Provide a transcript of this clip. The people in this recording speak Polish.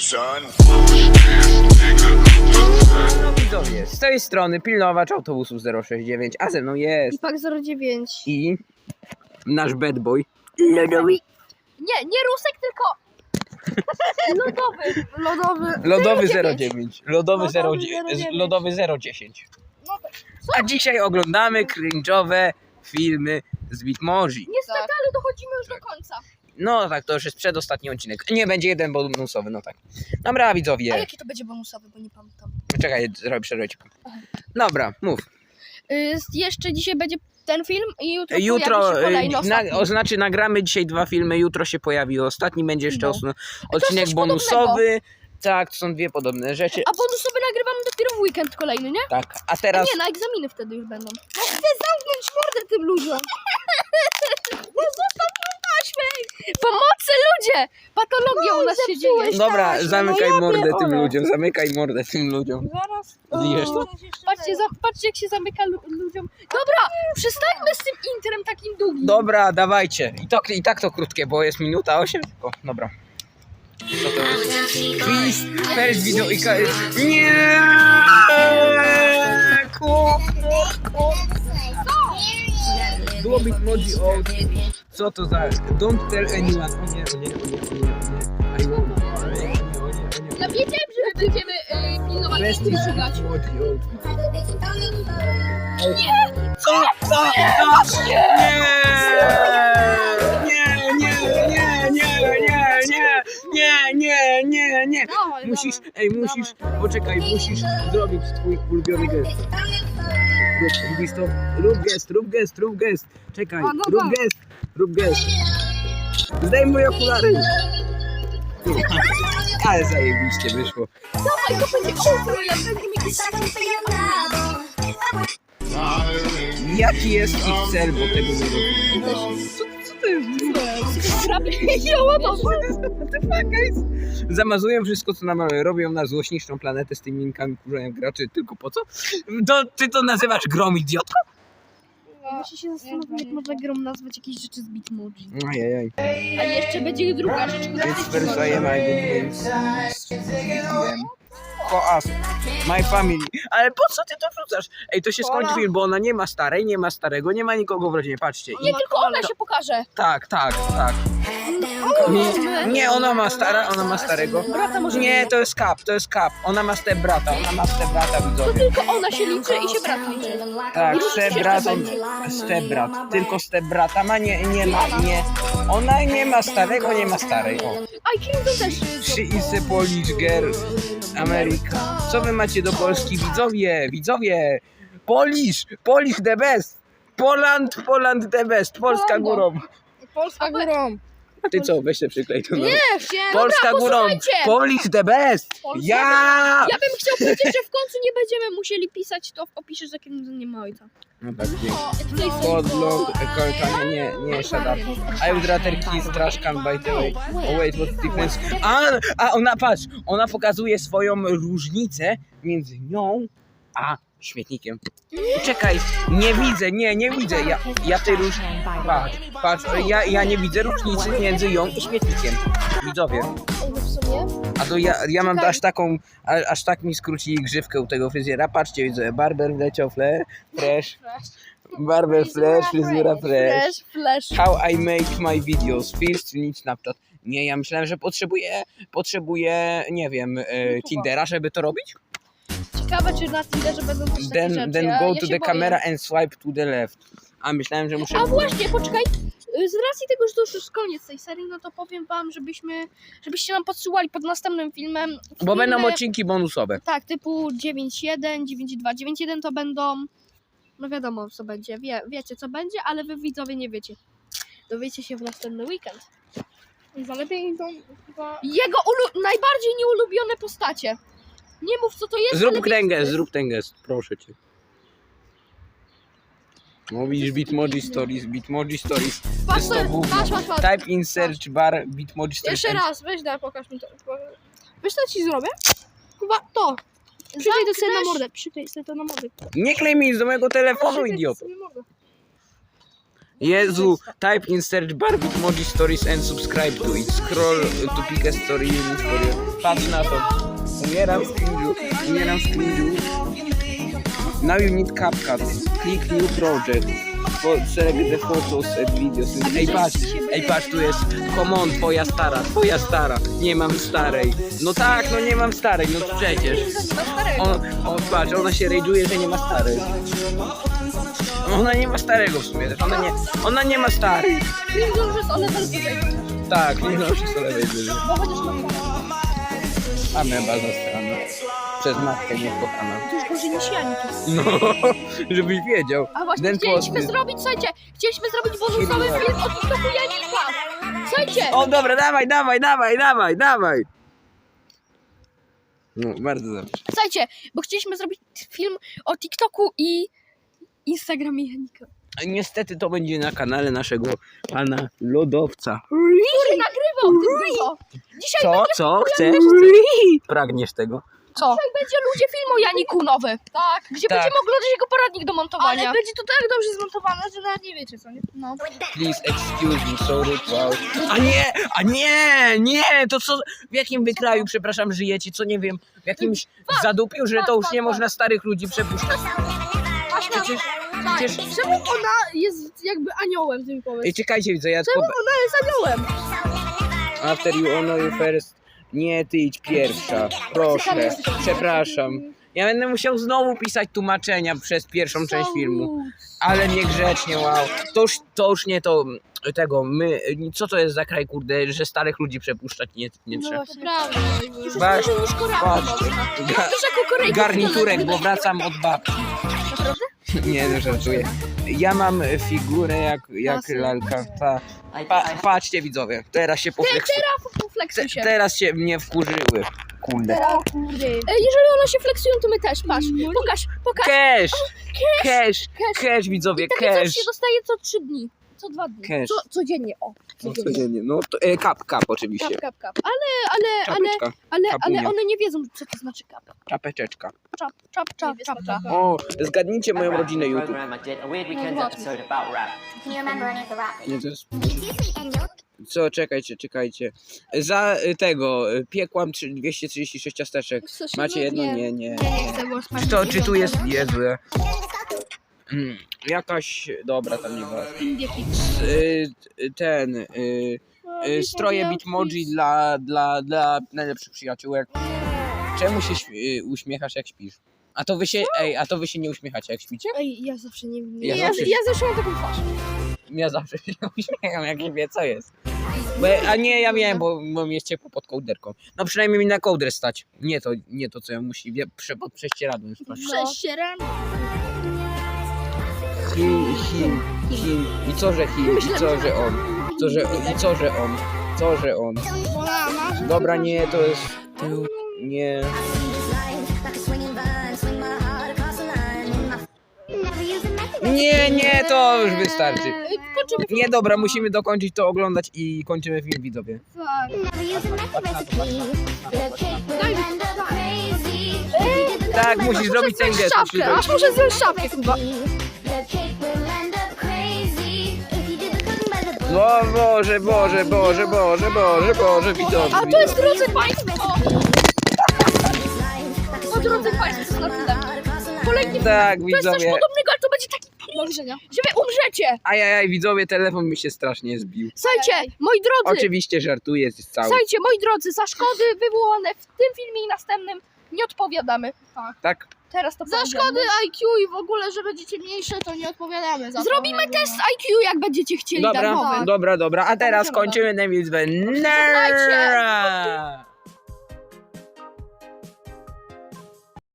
son. No widzowie, z tej strony pilnowacz autobusu 069, a ze mną jest Ipak 09. i nasz bad boy. Lodowy. Nie, nie rusek, tylko lodowy. Lodowy. Lodowy 09. 09. Lodowy, Lodowy 09. 09. Lodowy 010. No tak. A dzisiaj oglądamy cringe'owe filmy z Bitmoji. Niestety, ale dochodzimy już do końca. No tak, to już jest przedostatni odcinek. Nie, będzie jeden bonusowy, no tak. Dobra, A widzowie. jaki to będzie bonusowy, bo nie pamiętam. Czekaj, zrobię przerwę ci. Dobra, mów. Y, jeszcze dzisiaj będzie ten film i jutro, Jutro, pojawi się kolejny y, ostatni. na, o, znaczy nagramy dzisiaj dwa filmy, jutro się pojawi ostatni, będzie jeszcze No. osno- odcinek coś bonusowy. Tak, to są dwie podobne rzeczy. A bonusowy nagrywamy dopiero w weekend kolejny, nie? Tak, a A teraz nie, na egzaminy wtedy już będą. No chcę zamknąć mordę tym ludziom. No. Pomocy ludzie! Patologia u nas się dzieje. Dobra, zamykaj no ja mordę tym ludziom, zamykaj mordę tym ludziom. Zaraz. Zjesz to? Patrzcie, za, patrzcie jak się zamyka lu ludziom. Dobra, przestańmy z tym intrem takim długim. Dobra, dawajcie. I, to, I tak to krótkie, bo jest minuta 8 tylko. Dobra. Co to jest? Please, first video i ka- Nie! Kur- Było Bitmoji o... Co to za... Don't tell anyone. O nie, o nie, o nie, o nie, o nie. I won't. O nie, o nie, o nie, o nie. Ja wiedziałem, że my będziemy y, pilnować i. Bitmoji o... Co? Co? Co? Nie! Nie, nie, nie, nie, nie, nie, nie, nie, nie, nie. Musisz, ej, musisz, poczekaj, musisz zrobić twój ulubiony gest. Rób, robisz to, rób gest, rób gest, rób gest. Czekaj, no rób gest, rób gest. Zdejmuj okulary. Ale zajebiście wyszło. Dawaj, to będzie outro, ja będę mieć Jaki jest ich cel, bo tego nie robię? Co to jest? Ja łatam. Zamazują wszystko, co nam robią na złość, niszczą planetę z tymi linkami, kurzają graczy. Tylko po co? To, ty to nazywasz grom idiotką? Muszę się zastanowić, jak można grą nazwać jakieś rzeczy z Bitmoji. Ajajaj. A jeszcze będzie druga rzecz, która It's I did games. For us, my family. Ale po co ty to wrzucasz? Ej, to się skończy film, bo ona nie ma starej, nie ma starego, nie ma nikogo w rodzinie. Patrzcie. I Nie, tylko ona się pokaże. tak, tak, tak. Nie, nie, ona ma stara, ona ma starego. Brata może Nie, to jest kap, to jest kap. Ona ma step brata, ona ma step brata, To widzowie. tylko ona się liczy i się brat liczy. Tak, się brat, step brat. Tylko step brata ma, nie, nie ma, nie. Ona nie ma starego, nie ma starej. O. A i Kingdom też. She is a Polish girl. America. Co wy macie do Polski? Widzowie, widzowie. Polish, Polish the best. Poland, Poland the best. Polska górą. Polska górą. Ty co, weź się przyklej to. na- Nie, chciałem. Polska Dobra, górą. posłuchajcie. Polish the best. Polska Ja! Ja bym chciał powiedzieć, że w końcu nie będziemy musieli pisać to w opisie, że Kingdom nie ma ojca. No tak, nie. O, tutaj Podlog, kolczanie, nie, nie, shut up. I would rather kiss trash can by the way. Oh wait, what's the difference? A, a ona, patrz, ona pokazuje swoją różnicę między nią a śmietnikiem. Czekaj, nie widzę, nie, nie widzę. Ja, ja tej róż... Patrz, patrz, ja, ja nie widzę różnicy między ją i śmietnikiem. Widzowie. A to ja, ja mam aż taką, a, aż tak mi skrócili grzywkę u tego fryzjera. Patrzcie, widzę, barber wleciał, fresh. Barber fresh, fryzura fresh. Flash, flash. How I make my videos. First need Snapchat. Nie, ja myślałem, że potrzebuję, potrzebuję, nie wiem, e, Tindera, żeby to robić. Ciekawe, czy na Tinderze będą też takie Then, rzeczy. then ja, go ja to się the boję. camera and swipe to the left. A myślałem, że muszę... A właśnie, poczekaj. Y, Z racji tego, że to już jest koniec tej serii, no to powiem wam, żebyśmy, żebyście nam podsyłali pod następnym filmem. Bo będą odcinki bonusowe. Tak, typu 9.1, 9.2. 9.1 to będą. No wiadomo co będzie. Wie, wiecie co będzie, ale wy widzowie nie wiecie. Dowiecie się w następny weekend. Zalepiej to chyba... Jego ulu- najbardziej nieulubione postacie. Nie mów co to jest. ale Zrób wiesz, ten co to gest, jest. zrób ten gest, proszę cię. Widzisz Bitmoji Stories, Bitmoji Stories. Patrz, jest to gówno. patrz, patrz, patrz. Type in search bar Bitmoji Stories. Jeszcze raz, weź da, pokaż mi to. Wiesz co ci zrobię? Chyba to. Przyklej to sobie na mordę, przyklej sobie to na mordę. Nie klej mi z do mojego telefonu, Przyklej to idioto. sobie na mordę. Jezu, type in search bar Bitmoji stories and subscribe to it. Scroll to pick a story unit for you. Patrz na to. Umieram z cringe'u. Umieram z cringe'u. Now you need CapCut. Click new project. For- Select the photos and videos. Ej patrz, ej patrz, tu jest Come on, twoja stara, twoja stara. Nie mam starej. No tak, no nie mam starej, no przecież. On, on, patrz, ona się rage'uje, że nie ma starej. Ona nie ma starego w sumie też, ona nie, ona nie ma starej. Jest one też tutaj. Tak, nie nosi z lewej wyżej. Bo chociaż mam A mnie bardzo strana. Przez matkę niekochana. Już gorzej niż Janik jest. No, żebyś wiedział. A właśnie Ten chcieliśmy posty. zrobić, słuchajcie, chcieliśmy zrobić bonusowy film o TikToku Janika. Słuchajcie, O dobra, dawaj, dawaj, dawaj, dawaj, dawaj. No, bardzo dobrze. słuchajcie, bo chcieliśmy zrobić film o TikToku i Instagramie Janika. Niestety to będzie na kanale naszego pana lodowca. Który nagrywał. Dzisiaj Co, co, chcesz? Pragniesz tego? Co? Dzisiaj będzie ludzie film o Janiku nowy. Tak. Gdzie Tak. będziemy oglądać jego poradnik do montowania. Ale będzie to tak dobrze zmontowane, że nawet nie wiecie co, nie? No. Please excuse me, sorry, wow. A nie, a nie, nie, to co, w jakim wy kraju, przepraszam, żyjecie, co nie wiem, w jakimś zadupiu, że to już nie można starych ludzi przepuszczać. Przecież, przecież, Czemu ona jest jakby aniołem, ty mi powiedz? ej, czekajcie, widzę, ja Czemu tylko, ona jest aniołem? after you honor you first, nie, ty idź pierwsza, proszę, przepraszam. Ja będę musiał znowu pisać tłumaczenia przez pierwszą część filmu. Ale niegrzecznie, wow. To już, to już nie to tego, my, co to jest za kraj, kurde, że starych ludzi przepuszczać nie, nie No trzeba. Prawda. Już patrz. podobno. Ga- Wiesz jako Korejka garniturek, bo wracam od babci. Naprawdę? Nie, no żartuję. Ja mam figurę jak, jak lalka. Ta. Pa, patrzcie widzowie, teraz się pofleksu... Teraz Te, się. teraz się mnie wkurzyły. Kurde. E, Jeżeli one się flexują, to my też, patrz. Pokaż, pokaż. Cash! Cash! Cash. Cash widzowie, I takie coś cash! się dostaje co trzy dni. Co dwa dni. Cash. Co, codziennie, o. No, codziennie. No to e, kap, kap oczywiście. Kap, kap, kap. Ale, ale, ale, ale, Kapunia. ale one nie wiedzą, co to znaczy kap. czapeczeczka. Czap, czap, czap, czap, czap. O, zgadnijcie moją rodzinę YouTube. program I did a weird weekend No, episode about rap. Can you remember any of the rap? Nie, to jest... Co, czekajcie, czekajcie. Za y, tego, y, piekłam trzy- 236 ciasteczek. Macie jedno? Nie, nie. Nie chcę, bo. To, czy tu jest Jezu. Jakaś, dobra, tam nie ma. Y, y, Ten, y, y, stroje Bitmoji dla, dla, dla najlepszych przyjaciółek. Czemu się śmie- y, uśmiechasz jak śpisz? A to wy się, ej, a to wy się nie uśmiechacie jak śpicie? Ej, ja zawsze nie wiem. Ja Ja, ja, zawsze- ja zawsze mam taką twarz. Ja zawsze się uśmiecham jak nie wie co jest. Bo, a nie, ja wiem, bo, bo mi jest ciepło pod kołderką. No przynajmniej mi na kołdrę stać. Nie to, nie to co ja musi wie, prze, pod prześcieradłem spać. Prześcieram. Him, him, him. I co, że him? I co, że on? Co, że, I co, że on? Co, że on? Dobra, nie, to jest... Nie. Nie, nie, to już wystarczy. Nie, dobra, musimy dokończyć to oglądać i kończymy film, widzowie. Tak. Musisz zrobić ten gest. aż muszę zdjąć szapkę chyba. O Boże, Boże, Boże, Boże, Boże, Boże, widzowie. A to jest, drodzy Państwo, O drodzy Państwo, to na tyle. Kolejny Tak, To jest coś widzowie. podobnego, ale to będzie taki widzenia. że wy umrzecie. Ajajaj, widzowie, telefon mi się strasznie zbił. Słuchajcie, moi drodzy, Oczywiście żartuję, jest cały. słuchajcie, moi drodzy, za szkody wywołane w tym filmie i następnym nie odpowiadamy. Tak? Teraz to Za powiedziałem. szkody IQ i w ogóle, że będziecie mniejsze, to nie odpowiadamy. Za to. Zrobimy test IQ, jak będziecie chcieli Dobra, darmowy. dobra, dobra. A teraz kończymy. Słuchajcie. Nara!